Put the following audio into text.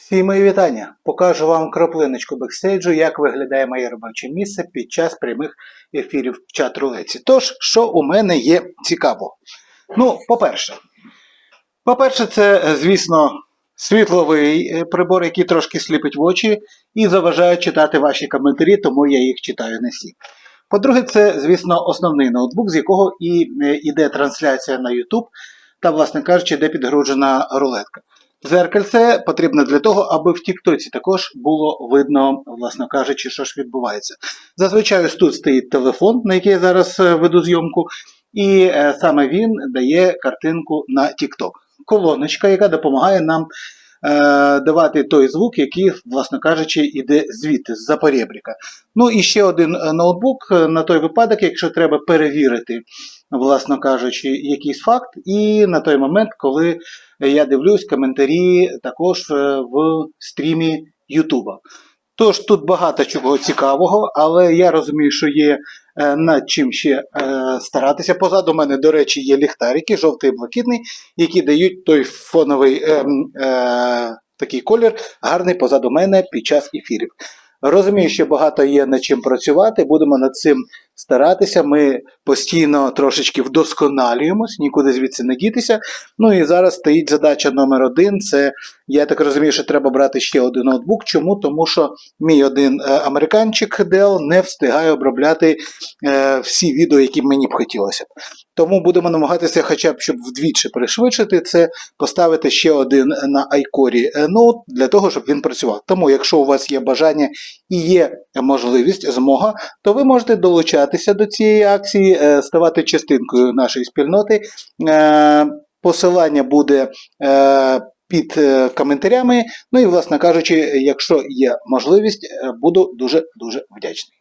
Всі мої вітання. Покажу вам краплиночку бекстейджу, як виглядає моє робоче місце під час прямих ефірів в чат рулеці. Тож, що у мене є цікаво? Ну, по-перше, по-перше, це, е, звісно, світловий е, прибор, який трошки сліпить в очі і заважає читати ваші коментарі, тому я їх читаю не всі. По-друге, це, звісно, основний ноутбук, з якого і е, іде трансляція на YouTube, та, власне кажучи, де підгружена рулетка. Зеркальце потрібно для того, аби в Тіктоці також було видно, власно кажучи, що ж відбувається. Зазвичай ось тут стоїть телефон, на який я зараз е, веду зйомку, і е, саме він дає картинку на тікток. Колоночка, яка допомагає нам давати той звук, який, власне кажучи, іде звідти, з-за поребріка. Ну і ще один е, ноутбук е, на той випадок, якщо треба перевірити, власно кажучи, якийсь факт, і на той момент, коли я дивлюсь коментарі також е, в стрімі Ютуба. Тож тут багато чого цікавого, але я розумію, що є е, над чим ще е, старатися. Позаду мене, до речі, є ліхтарики, жовтий і блакитний, які дають той фоновий е, е, такий колір, гарний позаду мене під час ефірів. Розумію, що багато є над чим працювати, будемо над цим старатися. Ми постійно трошечки вдосконалюємось, нікуди звідси не дітися. Ну і зараз стоїть задача номер один. Це я так розумію, що треба брати ще один ноутбук. Чому? Тому що мій один е, американчик Dell не встигає обробляти е, всі відео, які мені б хотілося. Тому будемо намагатися, хоча б щоб вдвічі пришвидшити це, поставити ще один на iCore ноут для того, щоб він працював. Тому, якщо у вас є бажання і є можливість, змога, то ви можете долучатися до цієї акції, е, ставати частинкою нашої спільноти. Е, Посилання буде е, під е, коментарями. Ну і, власне кажучи, якщо є можливість, е, буду дуже дуже вдячний.